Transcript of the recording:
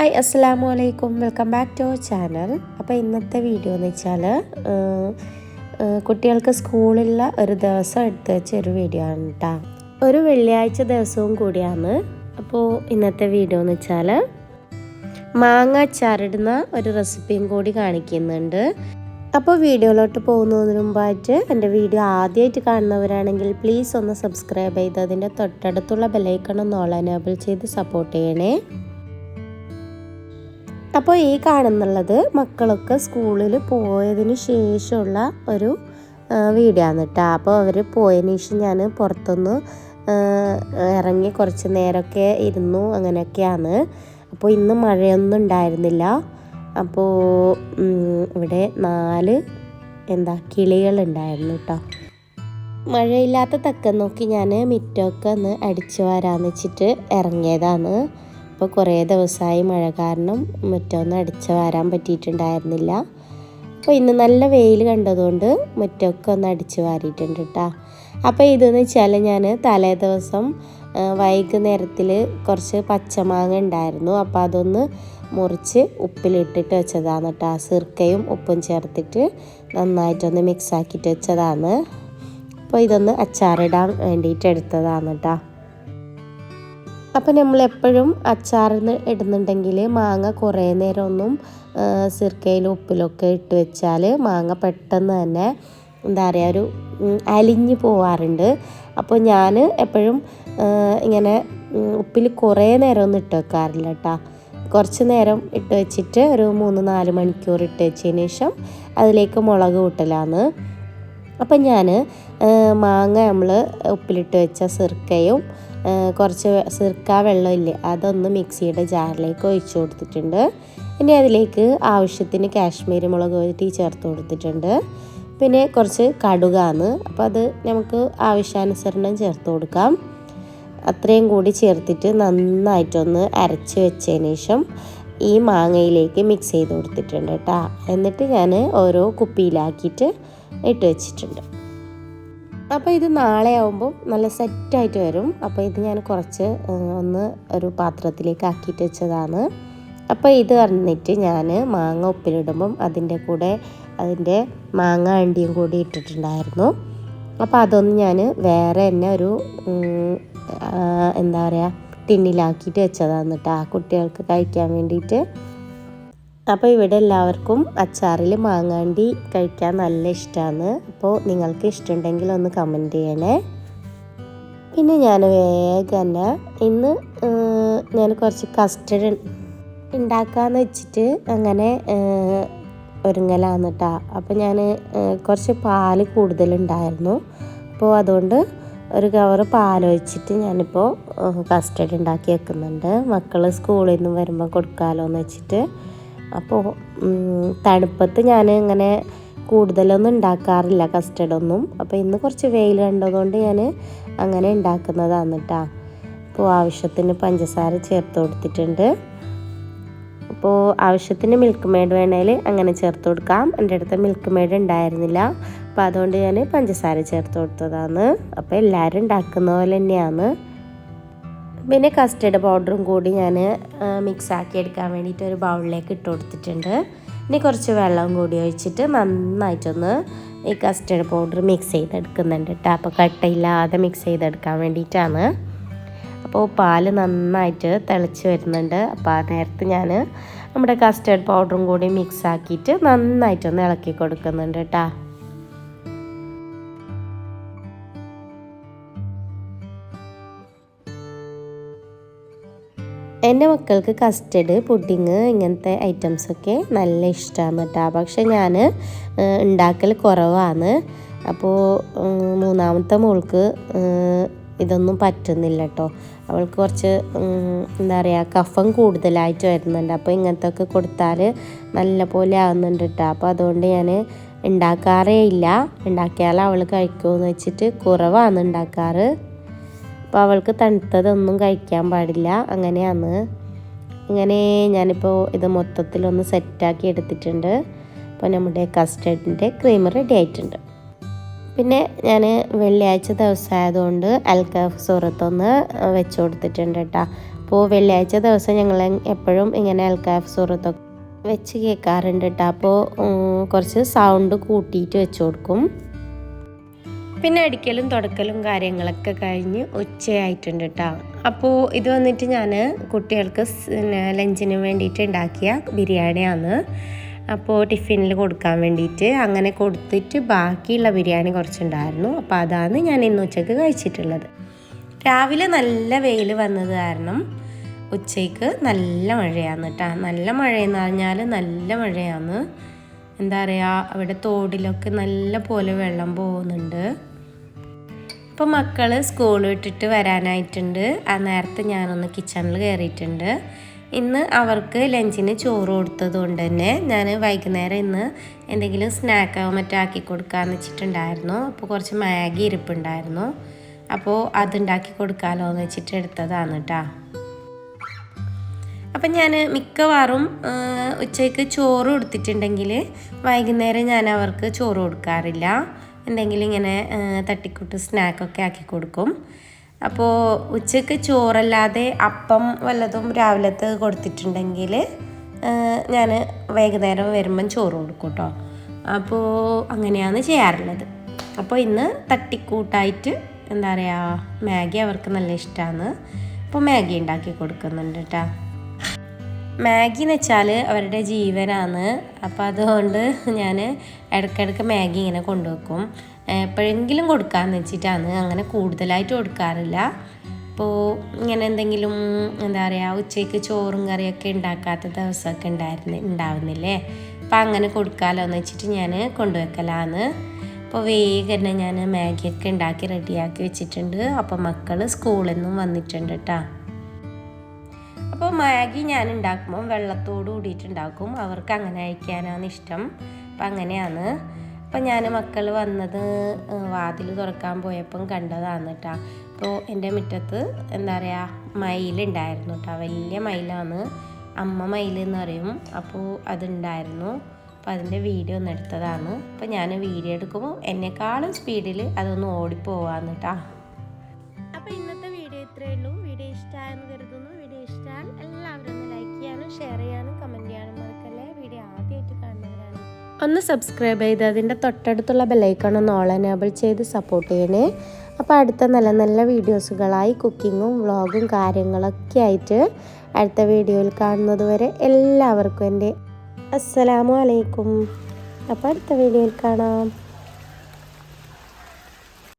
Hi അസ്സാം വലൈക്കും welcome back to our channel അപ്പോൾ ഇന്നത്തെ വീഡിയോ എന്ന് വെച്ചാൽ കുട്ടികൾക്ക് സ്കൂളിലുള്ള ഒരു ദിവസം എടുത്ത് വെച്ച ഒരു വീഡിയോ ആണ് കേട്ടോ ഒരു വെള്ളിയാഴ്ച ദിവസവും കൂടിയാണ്. അപ്പോൾ ഇന്നത്തെ വീഡിയോ എന്ന് വെച്ചാൽ മാങ്ങ അച്ചാറിടുന്ന ഒരു റെസിപ്പിയും കൂടി കാണിക്കുന്നുണ്ട്. അപ്പോൾ വീഡിയോയിലോട്ട് പോകുന്നതിന് മുമ്പായിട്ട് എന്റെ വീഡിയോ ആദ്യമായിട്ട് കാണുന്നവരാണെങ്കിൽ പ്ലീസ് ഒന്ന് സബ്സ്ക്രൈബ് ചെയ്ത് അതിന്റെ തൊട്ടടുത്തുള്ള ബെലൈക്കൺ ഒന്ന് ഓൾ എനേബിൾ ചെയ്ത് സപ്പോർട്ട് ചെയ്യണേ. അപ്പോൾ ഈ കാണുന്നുള്ളത് മക്കളൊക്കെ സ്കൂളിൽ പോയതിന് ശേഷമുള്ള ഒരു വീഡിയോ ആണ് കേട്ടോ അപ്പോൾ അവർ പോയതിന് ശേഷം ഞാൻ പുറത്തൊന്ന് ഇറങ്ങി കുറച്ച് നേരമൊക്കെ ഇരുന്നു. അങ്ങനെയൊക്കെയാണ്. അപ്പോൾ ഇന്ന് മഴയൊന്നും ഉണ്ടായിരുന്നില്ല. അപ്പോൾ ഇവിടെ നാല് എന്താ കിളികളുണ്ടായിരുന്നു കേട്ടോ മഴയില്ലാത്ത തക്കം നോക്കി ഞാൻ മിറ്റമൊക്കെ ഒന്ന് അടിച്ചു വരാമെന്ന് വെച്ചിട്ട് ഇറങ്ങിയതാണ്. അപ്പോൾ കുറേ ദിവസമായി മഴ കാരണം മുറ്റമൊന്നും അടിച്ച് വാരാൻ പറ്റിയിട്ടുണ്ടായിരുന്നില്ല. അപ്പോൾ ഇന്ന് നല്ല വെയിൽ കണ്ടതുകൊണ്ട് മുറ്റമൊക്കെ ഒന്ന് അടിച്ച് വാരിയിട്ടുണ്ട് കേട്ടോ. അപ്പോൾ ഇതെന്ന് വെച്ചാൽ ഞാൻ തലേ ദിവസം വൈകുന്നേരത്തിൽ കുറച്ച് പച്ചമാങ്ങ ഉണ്ടായിരുന്നു. അപ്പോൾ അതൊന്ന് മുറിച്ച് ഉപ്പിലിട്ടിട്ട് വെച്ചതാണ് കേട്ടോ. സിർക്കയും ഉപ്പും ചേർത്തിട്ട് നന്നായിട്ടൊന്ന് മിക്സ് ആക്കിയിട്ട് വെച്ചതാണ്. അപ്പോൾ ഇതൊന്ന് അച്ചാറിടാൻ വേണ്ടിയിട്ട് എടുത്തതാണ് കേട്ടോ. അപ്പോൾ നമ്മൾ എപ്പോഴും അച്ചാറിന് ഇടുന്നുണ്ടെങ്കിൽ മാങ്ങ കുറേ നേരം ഒന്നും സിർക്കയിലും ഉപ്പിലൊക്കെ ഇട്ട് വെച്ചാൽ മാങ്ങ പെട്ടെന്ന് തന്നെ എന്താ പറയുക ഒരു അലിഞ്ഞു പോവാറുണ്ട്. അപ്പോൾ ഞാൻ എപ്പോഴും ഇങ്ങനെ ഉപ്പിൽ കുറേ നേരം ഒന്നും ഇട്ട് വെക്കാറില്ല കേട്ടോ. കുറച്ച് നേരം ഇട്ട് വെച്ചിട്ട് ഒരു മൂന്ന് നാല് മണിക്കൂർ ഇട്ട് വെച്ചതിന് ശേഷം അതിലേക്ക് മുളക് കൂട്ടലാണ് അപ്പം ഞാൻ മാങ്ങ നമ്മൾ ഉപ്പിലിട്ട് വെച്ച സിർക്കയും കുറച്ച് സിർക്ക വെള്ളമില്ലേ അതൊന്ന് മിക്സിയുടെ ജാറിലേക്ക് ഒഴിച്ചു കൊടുത്തിട്ടുണ്ട്. ഇനി അതിലേക്ക് ആവശ്യത്തിന് കാശ്മീരി മുളക് പൊടി ചേർത്ത് കൊടുത്തിട്ടുണ്ട്. പിന്നെ കുറച്ച് കടുകാണ്. അപ്പോൾ അത് നമുക്ക് ആവശ്യാനുസരണം ചേർത്ത് കൊടുക്കാം. അത്രയും കൂടി ചേർത്തിട്ട് നന്നായിട്ടൊന്ന് അരച്ച് വെച്ചതിന് ശേഷം ഈ മാങ്ങയിലേക്ക് മിക്സ് ചെയ്ത് കൊടുത്തിട്ടുണ്ട് കേട്ടോ എന്നിട്ട് ഞാൻ ഓരോ കുപ്പിയിലാക്കിയിട്ട് ഇട്ട് വെച്ചിട്ടുണ്ട്. അപ്പോൾ ഇത് നാളെ ആവുമ്പം നല്ല സെറ്റായിട്ട് വരും. അപ്പോൾ ഇത് ഞാൻ കുറച്ച് ഒന്ന് ഒരു പാത്രത്തിലേക്ക് ആക്കിയിട്ട് വെച്ചതാണ്. അപ്പോൾ ഇത് വന്നിട്ട് ഞാൻ മാങ്ങ ഉപ്പിലിടുമ്പം അതിന്റെ കൂടെ അതിന്റെ മാങ്ങ അണ്ടിയും കൂടി ഇട്ടിട്ടുണ്ടായിരുന്നു. അപ്പോൾ അതൊന്ന് ഞാൻ വേറെ തന്നെ ഒരു എന്താ പറയുക ടിന്നിലാക്കിയിട്ട് വെച്ചതാണ് കേട്ടോ കുട്ടികൾക്ക് കഴിക്കാൻ വേണ്ടിയിട്ട്. അപ്പോൾ ഇവിടെ എല്ലാവർക്കും അച്ചാറിൽ മാങ്ങാണ്ടി കഴിക്കാൻ നല്ല ഇഷ്ടമാണ് അപ്പോൾ നിങ്ങൾക്ക് ഇഷ്ടമുണ്ടെങ്കിൽ ഒന്ന് കമന്റ് ചെയ്യണേ. പിന്നെ ഞാൻ വേഗം തന്നെ ഇന്ന് ഞാൻ കുറച്ച് കസ്റ്റഡ് ഉണ്ടാക്കാന്ന് വെച്ചിട്ട് അങ്ങനെ ഒരുങ്ങലാണ് കേട്ടോ അപ്പോൾ ഞാൻ കുറച്ച് പാൽ കൂടുതലുണ്ടായിരുന്നു. അപ്പോൾ അതുകൊണ്ട് ഒരു കവർ വെച്ചിട്ട് ഞാനിപ്പോൾ കസ്റ്റഡ് ഉണ്ടാക്കി വെക്കുന്നുണ്ട്. മക്കൾ സ്കൂളിൽ നിന്ന് വരുമ്പോൾ കൊടുക്കാമല്ലോ എന്ന് വെച്ചിട്ട്. അപ്പോൾ തണുപ്പത്ത് ഞാൻ ഇങ്ങനെ കൂടുതലൊന്നും ഉണ്ടാക്കാറില്ല കസ്റ്റഡൊന്നും അപ്പോൾ ഇന്ന് കുറച്ച് വെയിൽ കണ്ടതുകൊണ്ട് ഞാൻ അങ്ങനെ ഉണ്ടാക്കുന്നതാണ് കേട്ടോ അപ്പോൾ ആവശ്യത്തിന് പഞ്ചസാര ചേർത്ത് കൊടുത്തിട്ടുണ്ട്. അപ്പോൾ ആവശ്യത്തിന് മിൽക്ക് മെയ്ഡ് വേണേൽ അങ്ങനെ ചേർത്ത് കൊടുക്കാം. എന്റെ അടുത്ത് മിൽക്ക് മെയ്ഡ് ഉണ്ടായിരുന്നില്ല. അപ്പോൾ അതുകൊണ്ട് ഞാൻ പഞ്ചസാര ചേർത്ത് കൊടുത്തതാണ്. അപ്പോൾ എല്ലാവരും ഉണ്ടാക്കുന്ന പോലെ തന്നെയാണ്. പിന്നെ കസ്റ്റർഡ് പൗഡറും കൂടി ഞാൻ മിക്സ് ആക്കി എടുക്കാൻ വേണ്ടിയിട്ട് ഒരു ബൗളിലേക്ക് ഇട്ട് കൊടുത്തിട്ടുണ്ട്. ഇനി കുറച്ച് വെള്ളം കൂടി ഒഴിച്ചിട്ട് നന്നായിട്ടൊന്ന് ഈ കസ്റ്റർഡ് പൗഡർ മിക്സ് ചെയ്തെടുക്കുന്നുണ്ട് കേട്ടോ അപ്പോൾ കട്ടയില്ലാതെ മിക്സ് ചെയ്തെടുക്കാൻ വേണ്ടിയിട്ടാണ്. അപ്പോൾ പാൽ നന്നായിട്ട് തിളച്ച് വരുന്നുണ്ട്. അപ്പോൾ ആ നേരത്ത് ഞാൻ നമ്മുടെ കസ്റ്റേഡ് പൗഡറും കൂടി മിക്സ് ആക്കിയിട്ട് നന്നായിട്ടൊന്ന് ഇളക്കി കൊടുക്കുന്നുണ്ട് കേട്ടോ എന്റെ മക്കൾക്ക് കസ്റ്റഡ് പുഡിങ് ഇങ്ങനത്തെ ഐറ്റംസൊക്കെ നല്ല ഇഷ്ടമാണ് കേട്ടോ പക്ഷെ ഞാൻ ഉണ്ടാക്കൽ കുറവാണ്. അപ്പോൾ മൂന്നാമത്തെ മോൾക്ക് ഇതൊന്നും പറ്റുന്നില്ല കേട്ടോ അവൾക്ക് കുറച്ച് എന്താ പറയുക കഫം കൂടുതലായിട്ട് വരുന്നുണ്ട്. അപ്പോൾ ഇങ്ങനത്തെ ഒക്കെ കൊടുത്താൽ നല്ല പോലെ ആവുന്നുണ്ട് കേട്ടോ അപ്പോൾ അതുകൊണ്ട് ഞാൻ ഉണ്ടാക്കാറേ ഇല്ല. ഉണ്ടാക്കിയാൽ അവൾ കഴിക്കുമെന്ന് വെച്ചിട്ട് കുറവാണ് ഉണ്ടാക്കാറ്. അപ്പോൾ അവൾക്ക് തണുത്തതൊന്നും കഴിക്കാൻ പാടില്ല. അങ്ങനെയാണ്. ഇങ്ങനെ ഞാനിപ്പോൾ ഇത് മൊത്തത്തിലൊന്ന് സെറ്റാക്കി എടുത്തിട്ടുണ്ട്. അപ്പോൾ നമ്മുടെ കസ്റ്റർഡിന്റെ ക്രീം റെഡി ആയിട്ടുണ്ട്. പിന്നെ ഞാൻ വെള്ളിയാഴ്ച ദിവസമായതുകൊണ്ട് അൽക്കഫ് സുഹൃത്തൊന്ന് വെച്ച് കൊടുത്തിട്ടുണ്ട് കേട്ടോ അപ്പോൾ വെള്ളിയാഴ്ച ദിവസം ഞങ്ങൾ എപ്പോഴും ഇങ്ങനെ അൽക്കാഫ് സുഹൃത്തൊക്കെ വെച്ച് കേൾക്കാറുണ്ട് കേട്ടോ അപ്പോൾ കുറച്ച് സൗണ്ട് കൂട്ടിയിട്ട് വെച്ച് കൊടുക്കും. പിന്നെ അടിക്കലും തുടക്കലും കാര്യങ്ങളൊക്കെ കഴിഞ്ഞ് ഉച്ചയായിട്ടുണ്ട് കേട്ടോ അപ്പോൾ ഇത് വന്നിട്ട് ഞാൻ കുട്ടികൾക്ക് ലഞ്ചിന് വേണ്ടിയിട്ട് ഉണ്ടാക്കിയ ബിരിയാണിയാണ്. അപ്പോൾ ടിഫിനിൽ കൊടുക്കാൻ വേണ്ടിയിട്ട് അങ്ങനെ കൊടുത്തിട്ട് ബാക്കിയുള്ള ബിരിയാണി കുറച്ചുണ്ടായിരുന്നു. അപ്പോൾ അതാണ് ഞാൻ ഇന്ന് ഉച്ചയ്ക്ക് കഴിച്ചിട്ടുള്ളത്. രാവിലെ നല്ല വെയിൽ വന്നത് കാരണം ഉച്ചയ്ക്ക് നല്ല മഴയാണ് കേട്ടോ നല്ല മഴയെന്ന് പറഞ്ഞാൽ നല്ല മഴയാണ്. എന്താ പറയുക അവിടെ തോടിലൊക്കെ നല്ല പോലെ വെള്ളം പോകുന്നുണ്ട്. ഇപ്പോൾ മക്കൾ സ്കൂൾ വിട്ടിട്ട് വരാനായിട്ടുണ്ട്. ആ നേരത്തെ ഞാനൊന്ന് കിച്ചണിൽ കയറിയിട്ടുണ്ട് ഇന്ന് അവർക്ക് ലഞ്ചിന് ചോറ് കൊടുത്തത് കൊണ്ട് തന്നെ ഞാൻ വൈകുന്നേരം ഇന്ന് എന്തെങ്കിലും സ്നാക്കോ മറ്റോ ആക്കി കൊടുക്കാമെന്ന് വെച്ചിട്ടുണ്ടായിരുന്നു. അപ്പോൾ കുറച്ച് മാഗി ഇരിപ്പുണ്ടായിരുന്നു. അപ്പോൾ അതുണ്ടാക്കി കൊടുക്കാമല്ലോ എന്ന് വെച്ചിട്ട് എടുത്തതാണ് കേട്ടോ അപ്പം ഞാൻ മിക്കവാറും ഉച്ചയ്ക്ക് ചോറ് കൊടുത്തിട്ടുണ്ടെങ്കിൽ വൈകുന്നേരം ഞാൻ അവർക്ക് ചോറ് കൊടുക്കാറില്ല. എന്തെങ്കിലും ഇങ്ങനെ തട്ടിക്കൂട്ട് സ്നാക്കൊക്കെ ആക്കി കൊടുക്കും. അപ്പോൾ ഉച്ചയ്ക്ക് ചോറല്ലാതെ അപ്പം വല്ലതും രാവിലത്തെ കൊടുത്തിട്ടുണ്ടെങ്കിൽ ഞാൻ വൈകുന്നേരം വരുമ്പം ചോറ് കൊടുക്കും കേട്ടോ അപ്പോൾ അങ്ങനെയാണ് ചെയ്യാറുള്ളത്. അപ്പോൾ ഇന്ന് തട്ടിക്കൂട്ടായിട്ട് എന്താ പറയുക മാഗി അവർക്ക് നല്ല ഇഷ്ടമാണ് അപ്പോൾ മാഗി ഉണ്ടാക്കി കൊടുക്കുന്നുണ്ട് കേട്ടോ മാഗി എന്ന് വെച്ചാൽ അവരുടെ ജീവനാണ്. അപ്പോൾ അതുകൊണ്ട് ഞാൻ ഇടയ്ക്കിടയ്ക്ക് മാഗി ഇങ്ങനെ കൊണ്ടുവെക്കും. എപ്പോഴെങ്കിലും കൊടുക്കാമെന്ന് വെച്ചിട്ടാണ്. അങ്ങനെ കൂടുതലായിട്ട് കൊടുക്കാറില്ല. അപ്പോൾ ഇങ്ങനെ എന്തെങ്കിലും എന്താ പറയുക ഉച്ചയ്ക്ക് ചോറും കറിയൊക്കെ ഉണ്ടാക്കാത്ത ദിവസമൊക്കെ ഉണ്ടായിരുന്നു ഉണ്ടാവുന്നില്ലേ? അപ്പം അങ്ങനെ കൊടുക്കാമല്ലോ എന്ന് വെച്ചിട്ട് ഞാൻ കൊണ്ടുവെക്കലാണ് അപ്പോൾ വേഗം തന്നെ ഞാൻ മാഗിയൊക്കെ ഉണ്ടാക്കി റെഡിയാക്കി വെച്ചിട്ടുണ്ട്. അപ്പോൾ മക്കൾ സ്കൂളിൽ നിന്നും വന്നിട്ടുണ്ട് കേട്ടോ. അപ്പോൾ മാഗി ഞാൻ ഉണ്ടാക്കുമ്പോൾ വെള്ളത്തോട് കൂടിയിട്ടുണ്ടാക്കും. അവർക്ക് അങ്ങനെ അയക്കാനാണ് ഇഷ്ടം. അപ്പം അങ്ങനെയാണ്. അപ്പം ഞാൻ മക്കൾ വന്നത് വാതിൽ തുറക്കാൻ പോയപ്പം കണ്ടതാണ് കേട്ടോ അപ്പോൾ എന്റെ മുറ്റത്ത് എന്താ പറയുക മയിലുണ്ടായിരുന്നു കേട്ടോ വലിയ മയിലാണ്. അമ്മ മയിൽ എന്ന് പറയും. അപ്പോൾ അതുണ്ടായിരുന്നു. അപ്പോൾ അതിന്റെ വീഡിയോ ഒന്ന് എടുത്തതാണ്. അപ്പോൾ ഞാൻ വീഡിയോ എടുക്കുമ്പോൾ എന്നെക്കാളും സ്പീഡിൽ അതൊന്ന് ഓടിപ്പോവാന്ന് കേട്ടോ ഒന്ന് സബ്സ്ക്രൈബ് ചെയ്ത് അതിന്റെ തൊട്ടടുത്തുള്ള ബെല്ലൈക്കൺ ഒന്ന് ഓൾ എനേബിൾ ചെയ്ത് സപ്പോർട്ട് ചെയ്യണേ. അപ്പോൾ അടുത്ത നല്ല നല്ല വീഡിയോസുകളായി കുക്കിങ്ങും വ്ളോഗും കാര്യങ്ങളൊക്കെ ആയിട്ട് അടുത്ത വീഡിയോയിൽ കാണുന്നത് വരെ എല്ലാവർക്കും എന്റെ അസ്സലാമു അലൈക്കും. അപ്പോൾ അടുത്ത വീഡിയോയിൽ കാണാം.